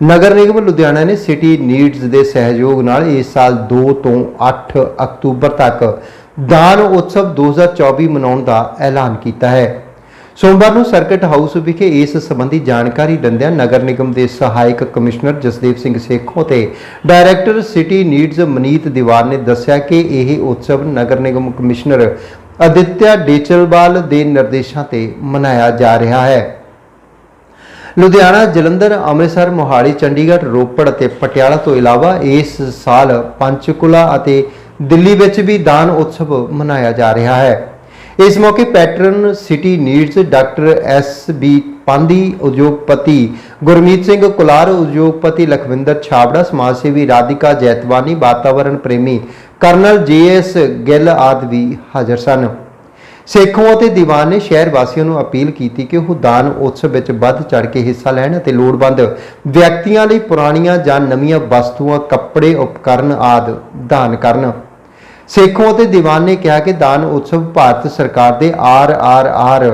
ਨਗਰ ਨਿਗਮ ਲੁਧਿਆਣਾ ਨੇ city needs ਦੇ ਸਹਿਯੋਗ ਨਾਲ ਇਸ ਸਾਲ 2 ਤੋਂ 8 ਅਕਤੂਬਰ ਤੱਕ ਦਾਨ ਉਤਸਵ 2024 ਮਨਾਉਣ ਦਾ ਐਲਾਨ ਕੀਤਾ ਹੈ। ਸੋਮਵਾਰ ਨੂੰ ਸਰਕਟ ਹਾਊਸ ਵਿਖੇ ਇਸ ਸੰਬੰਧੀ ਜਾਣਕਾਰੀ ਦਿੰਦਿਆਂ ਨਗਰ ਨਿਗਮ ਦੇ ਸਹਾਇਕ ਕਮਿਸ਼ਨਰ ਜਸਦੇਵ ਸਿੰਘ ਸੇਖੋਂ ਤੇ ਡਾਇਰੈਕਟਰ ਸਿਟੀ ਨੀਡਸ ਮਨੀਤ ਦੀਵਾਰ ਨੇ ਦੱਸਿਆ ਕਿ ਇਹ ਉਤਸਵ ਨਗਰ ਨਿਗਮ ਕਮਿਸ਼ਨਰ ਅਦਿੱਤਿਆ ਡੇਚਲਵਾਲ ਦੇ ਨਿਰਦੇਸ਼ਾਂ ਤੇ ਮਨਾਇਆ ਜਾ ਰਿਹਾ ਹੈ। ਲੁਧਿਆਣਾ, ਜਲੰਧਰ, ਅੰਮ੍ਰਿਤਸਰ, ਮੋਹਾਲੀ, ਚੰਡੀਗੜ੍ਹ, ਰੋਪੜ ਅਤੇ ਪਟਿਆਲਾ ਤੋਂ ਇਲਾਵਾ ਇਸ ਸਾਲ ਪੰਚਕੁਲਾ ਅਤੇ ਦਿੱਲੀ ਵਿੱਚ ਵੀ ਦਾਨ ਉਤਸਵ ਮਨਾਇਆ ਜਾ ਰਿਹਾ ਹੈ। ਇਸ ਮੌਕੇ patron city needs doctor S B Pandi ਉਦਯੋਗਪਤੀ ਗੁਰਮੀਤ ਸਿੰਘ ਕੁਲਾਰ, ਉਦਯੋਗਪਤੀ ਲਖਵਿੰਦਰ ਛਾਬੜਾ ਸਮਾਜ ਸੇਵੀ ਰਾਧਿਕਾ ਜੈਤਵਾਨੀ, ਵਾਤਾਵਰਣ ਪ੍ਰੇਮੀ ਕਰਨਲ ਜੀਐਸ ਗਿੱਲ ਆਦਿ ਵੀ ਹਾਜ਼ਰ ਸਨ। ਸੇਖੋਂ ਅਤੇ ਦੀਵਾਨ ਨੇ ਸ਼ਹਿਰ ਵਾਸੀਆਂ ਨੂੰ ਅਪੀਲ ਕੀਤੀ ਕਿ ਉਹ ਦਾਨ ਉਤਸਵ ਵਿੱਚ ਵੱਧ ਚੜ ਕੇ ਹਿੱਸਾ ਲੈਣ ਅਤੇ ਲੋੜਵੰਦ ਵਿਅਕਤੀਆਂ ਲਈ ਪੁਰਾਣੀਆਂ ਜਾਂ ਨਵੀਆਂ ਵਸਤੂਆਂ, ਕੱਪੜੇ, ਉਪਕਰਨ ਆਦਿ ਦਾਨ ਕਰਨ। ਸੇਖੋਂ ਅਤੇ ਦੀਵਾਨ ਨੇ ਕਿਹਾ ਕਿ ਦਾਨ ਉਤਸਵ ਭਾਰਤ ਸਰਕਾਰ ਦੇ ਆਰ ਆਰ ਆਰ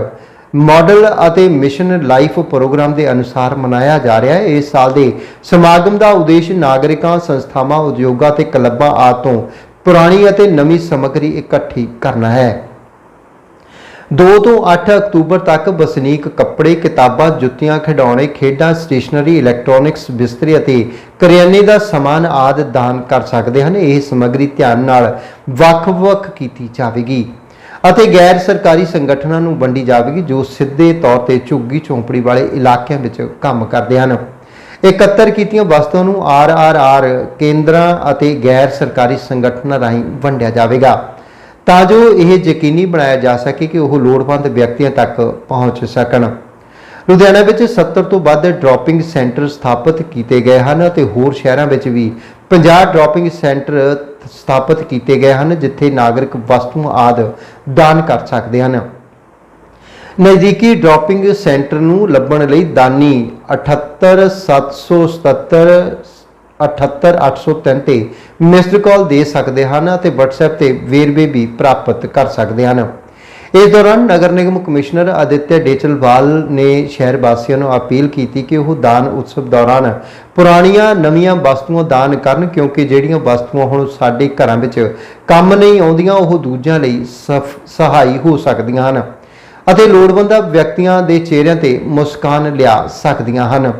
ਮਾਡਲ ਅਤੇ ਮਿਸ਼ਨ ਲਾਈਫ ਪ੍ਰੋਗਰਾਮ ਦੇ ਅਨੁਸਾਰ ਮਨਾਇਆ ਜਾ ਰਿਹਾ ਹੈ। ਇਸ ਸਾਲ ਦੇ ਸਮਾਗਮ ਦਾ ਉਦੇਸ਼ ਨਾਗਰਿਕਾਂ, ਸੰਸਥਾਵਾਂ, ਉਦਯੋਗਾਂ ਤੇ ਕਲੱਬਾਂ ਆਦਿ ਤੋਂ ਪੁਰਾਣੀ ਅਤੇ ਨਵੀਂ ਸਮੱਗਰੀ ਇਕੱਠੀ ਕਰਨਾ ਹੈ। 2 ਤੋਂ 8 ਅਕਤੂਬਰ ਤੱਕ ਵਸਨੀਕ ਕੱਪੜੇ, ਕਿਤਾਬਾਂ, ਜੁੱਤੀਆਂ, ਖਿਡੌਣੇ, ਖੇਡਾਂ, ਸਟੇਸ਼ਨਰੀ, ਇਲੈਕਟ੍ਰੋਨਿਕਸ, ਬਿਸਤਰੇ ਅਤੇ ਕਰਿਆਨੇ ਦਾ ਸਮਾਨ ਆਦਿ ਦਾਨ ਕਰ ਸਕਦੇ ਹਨ। ਇਹ ਸਮੱਗਰੀ ਧਿਆਨ ਨਾਲ ਵੱਖ-ਵੱਖ ਕੀਤੀ ਜਾਵੇਗੀ ਅਤੇ ਗੈਰ ਸਰਕਾਰੀ ਸੰਗਠਨਾਂ ਨੂੰ ਵੰਡੀ ਜਾਵੇਗੀ, ਜੋ ਸਿੱਧੇ ਤੌਰ ਤੇ ਝੁੱਗੀ ਝੌਂਪੜੀ ਵਾਲੇ ਇਲਾਕਿਆਂ ਵਿੱਚ ਕੰਮ ਕਰਦੇ ਹਨ। ਇਕੱਤਰ ਕੀਤੀਆਂ ਵਸਤੂਆਂ ਨੂੰ ਆਰ-ਆਰ-ਆਰ ਕੇਂਦਰਾਂ ਅਤੇ ਗੈਰ ਸਰਕਾਰੀ ਸੰਗਠਨਾਂ ਰਾਹੀਂ ਵੰਡਿਆ ਜਾਵੇਗਾ। ਤਾਂ ਜੋ ਇਹ ਯਕੀਨੀ ਬਣਾਇਆ ਜਾ ਸਕੇ ਕਿ ਉਹ ਲੋੜਵੰਦ ਵਿਅਕਤੀਆਂ ਤੱਕ ਪਹੁੰਚ ਸਕਣ। ਲੁਧਿਆਣਾ ਵਿੱਚ 70 ਤੋਂ ਵੱਧ ਡ੍ਰੌਪਿੰਗ ਸੈਂਟਰ ਸਥਾਪਿਤ ਕੀਤੇ ਗਏ ਹਨ ਅਤੇ ਹੋਰ ਸ਼ਹਿਰਾਂ ਵਿੱਚ ਵੀ 50 ਡ੍ਰੌਪਿੰਗ ਸੈਂਟਰ ਸਥਾਪਿਤ ਕੀਤੇ ਗਏ ਹਨ, ਜਿੱਥੇ ਨਾਗਰਿਕ ਵਸਤੂਆਂ ਆਦਿ ਦਾਨ ਕਰ ਸਕਦੇ ਹਨ। ਨਜ਼ਦੀਕੀ ਡ੍ਰੌਪਿੰਗ ਸੈਂਟਰ ਨੂੰ ਲੱਭਣ ਲਈ ਦਾਨੀ 78777 78803 ਤੇ ਮਿਸਡ ਕਾਲ ਦੇ ਸਕਦੇ ਹਨ ਅਤੇ WhatsApp ਤੇ ਵੇਰਵੇ ਵੀ ਪ੍ਰਾਪਤ ਕਰ ਸਕਦੇ ਹਨ। ਇਸ ਦੌਰਾਨ ਨਗਰ ਨਿਗਮ ਕਮਿਸ਼ਨਰ ਅਦਿੱਤਿਆ ਡੇਚਲਵਾਲ ਨੇ ਸ਼ਹਿਰ ਵਾਸੀਆਂ ਨੂੰ ਅਪੀਲ ਕੀਤੀ ਕਿ ਉਹ ਦਾਨ ਉਤਸਵ ਦੌਰਾਨ ਪੁਰਾਣੀਆਂ ਨਵੀਆਂ ਵਸਤੂਆਂ ਦਾਨ ਕਰਨ ਕਿਉਂਕਿ ਜਿਹੜੀਆਂ ਵਸਤੂਆਂ ਹੁਣ ਸਾਡੇ ਘਰਾਂ ਵਿੱਚ ਕੰਮ ਨਹੀਂ ਆਉਂਦੀਆਂ, ਉਹ ਦੂਜਿਆਂ ਲਈ ਸਫ- ਸਹਾਈ ਹੋ ਸਕਦੀਆਂ ਹਨ ਅਤੇ ਲੋੜਵੰਦਾਂ ਵਿਅਕਤੀਆਂ ਦੇ ਚਿਹਰਿਆਂ ਤੇ ਮੁਸਕਾਨ ਲਿਆ ਸਕਦੀਆਂ ਹਨ।